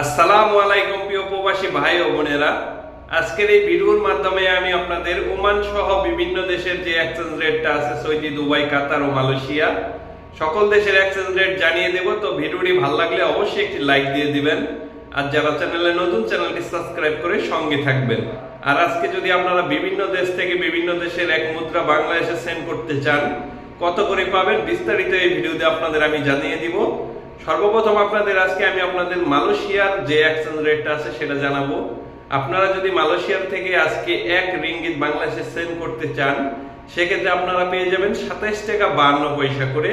আসসালামু আলাইকুম প্রিয় প্রবাসী ভাই ও বোনেরা। আজকের এই ভিডিওর মাধ্যমে আমি আপনাদের ওমান সহ বিভিন্ন দেশের যে এক্সচেঞ্জ রেটটা আছে, সৌদি, দুবাই, কাতার ও মালয়েশিয়া, সকল দেশের এক্সচেঞ্জ রেট জানিয়ে দেব। তো ভিডিওটি ভালো লাগলে অবশ্যই একটি লাইক দিয়ে দিবেন। আর যারা চ্যানেলে নতুন, চ্যানেলটি সাবস্ক্রাইব করে সঙ্গে থাকবেন। আর আজকে যদি আপনারা বিভিন্ন দেশ থেকে বিভিন্ন দেশের এক মুদ্রা বাংলাদেশে সেন্ড করতে চান, কত করে পাবেন বিস্তারিত এই ভিডিওতে আপনাদের আমি জানিয়ে দিব। সর্বপ্রথম আপনাদের আজকে আমি আপনাদের মালয়েশিয়ার যে এক্সচেঞ্জ রেটটা আছে সেটা জানাব। আপনারা যদি মালয়েশিয়ার থেকে আজকে এক রিঙ্গিত বাংলাদেশে সেন্ড করতে চান, সেক্ষেত্রে আপনারা পেয়ে যাবেন সাতাইশ টাকা বাহান্ন পয়সা করে।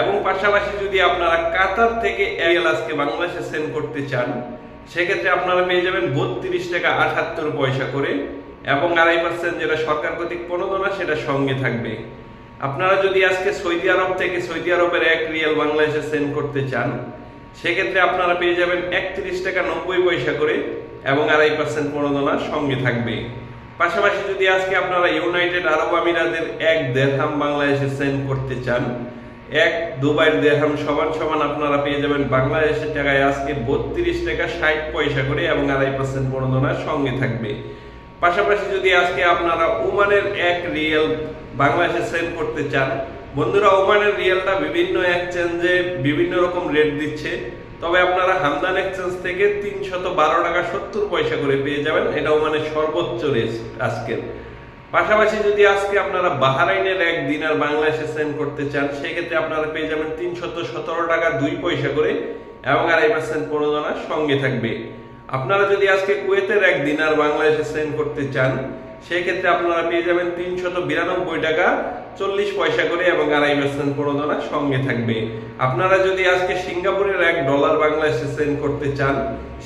এবং পাশাপাশি যদি আপনারা কাতার থেকে এরিয়াল আজকে বাংলাদেশে সেন্ড করতে চান, সেক্ষেত্রে আপনারা পেয়ে যাবেন বত্রিশ টাকা আটাত্তর পয়সা করে। এবং আড়াই পার্সেন্ট যেটা সরকার কর্তৃক প্রণোদনা, সেটা সঙ্গে থাকবে। আপনারা যদি আজকে সৌদি আরব থেকে সৌদি আরবের এক রিয়াল বাংলাদেশে সেন্ড করতে চান, সেক্ষেত্রে আপনারা পেয়ে যাবেন একত্রিশ টাকা নব্বই পয়সা করে এবং আড়াই পার্সেন্ট প্রণোদনা সঙ্গে থাকবে। পাশাপাশি যদি আজকে আপনারা ইউনাইটেড আরব আমিরাতের এক দেড়হাম বাংলাদেশে সেন্ড করতে চান, এক দুবাইয়ের দেড়হাম সমান সমান আপনারা পেয়ে যাবেন বাংলাদেশের টাকায় আজকে বত্রিশ টাকা ষাট পয়সা করে এবং আড়াই পার্সেন্ট প্রণোদনা সঙ্গে থাকবে। পাশাপাশি যদি আজকে আপনারা ওমানের এক রিয়েল বাংলাদেশে সেন্ড করতে চান, বন্ধুরা, ওমানের রিয়েলটা বিভিন্ন এক্সচেঞ্জে বিভিন্ন রকম রেট দিচ্ছে। তবে আপনারা হামদান এক্সচেঞ্জ থেকে তিনশত বারো টাকা সত্তর পয়সা করে পেয়ে যাবেন। এটা ওমানের সর্বোচ্চ রেট আজকের। পাশাপাশি যদি আজকে আপনারা বাহারাইনের এক দিন আর বাংলাদেশে সেন্ড করতে চান, সেক্ষেত্রে আপনারা পেয়ে যাবেন তিনশত সতেরো টাকা দুই পয়সা করে এবং আড়াই পার্সেন্ট প্রণোদনা সঙ্গে থাকবে। আপনারা যদি আজকে কুয়েতের এক দিনার বাংলাদেশে সেন্ড করতে চান সেক্ষেত্রে আপনারা পেয়ে যাবেন তিনশত বিরানব্বই টাকা, চল্লিশ পয়সা করে এবং আড়াই পার্সেন্ট প্রণোদনা সঙ্গে থাকবে। আপনারা যদি আজকে সিঙ্গাপুরের এক ডলার বাংলাদেশে সেন্ড করতে চান,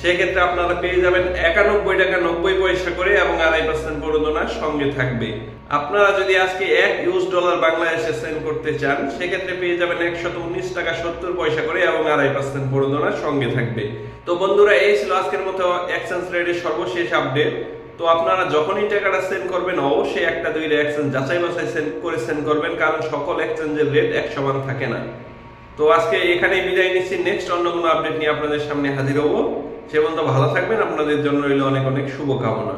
সেক্ষেত্রে আপনারা পেয়ে যাবেন একানব্বই টাকা নব্বই পয়সা করে এবং আড়াই পার্সেন্ট প্রণোদনা সঙ্গে থাকবে। আপনারা যদি আজকে এক ইউএস ডলার বাংলাদেশে সেন্ড করতে চান, সেক্ষেত্রে পেয়ে যাবেন একশত উনিশ টাকা সত্তর পয়সা করে এবং আড়াই পার্সেন্ট প্রণোদনা সঙ্গে থাকবে। তো বন্ধুরা, এই ছিল আজকের মতো এক্সচেঞ্জ রেটের সর্বশেষ আপডেট তো আপনারা যখনই টাকাটা সেন্ড করবেন, অবশ্যই একটা দুইটা এক্সচেঞ্জ যাচাই বাছাই সেন্ড করে সেন্ড করবেন, কারণ সকল এক্সচেঞ্জের রেট এক সমান থাকে না। তো আজকে এখানেই বিদায় নিচ্ছি। নেক্সট অন্য কোনো আপডেট নিয়ে আপনাদের সামনে হাজির হব। সে পর্যন্ত ভালো থাকবেন। আপনাদের জন্য রইল অনেক অনেক শুভকামনা।